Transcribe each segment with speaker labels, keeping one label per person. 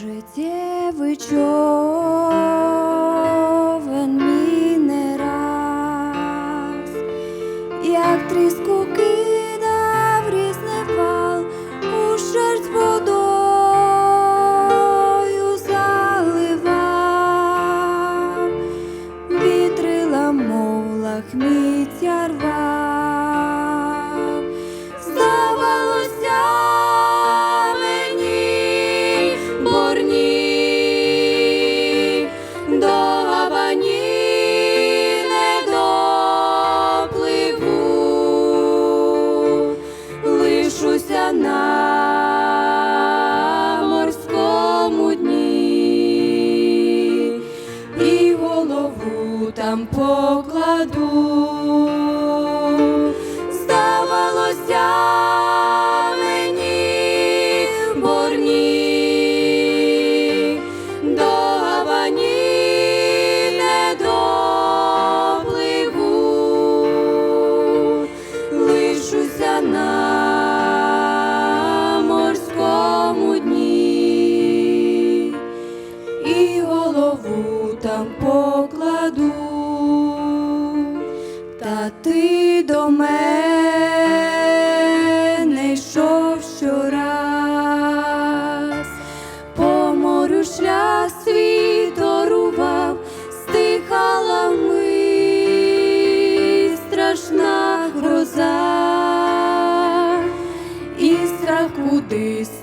Speaker 1: життєвий човен мій не раз, як тріску кидав різний пал, у шерсть водою заливав, вітрила мов лахміття рвав. Tampouco.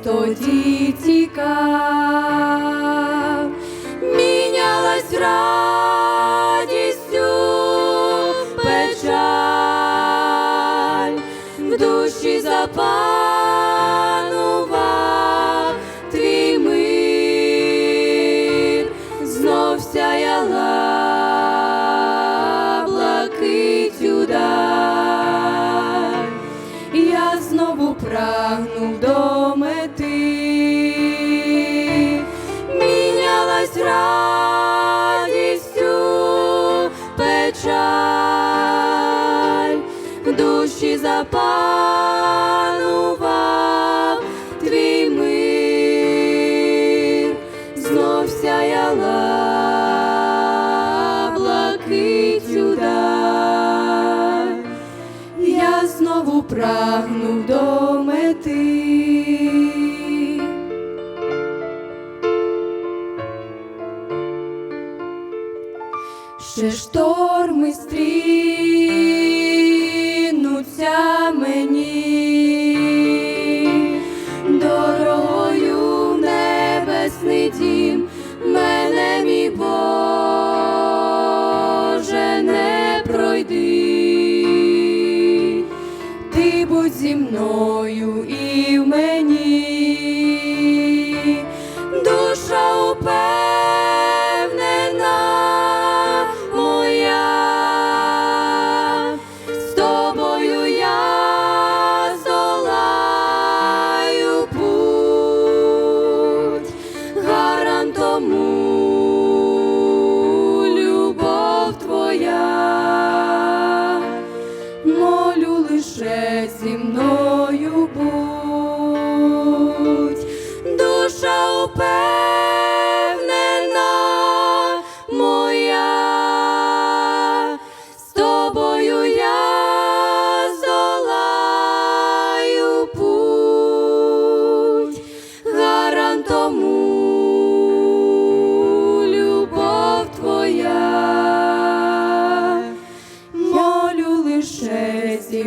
Speaker 1: тоді тікав, мінялась радістю печаль, в душі запанував твій мир, знов сяяла блакитю даль, я знову прагнув дом. прагнув до мети. Ще шторми стрінуться мені, дорогою в небесний дім. зі.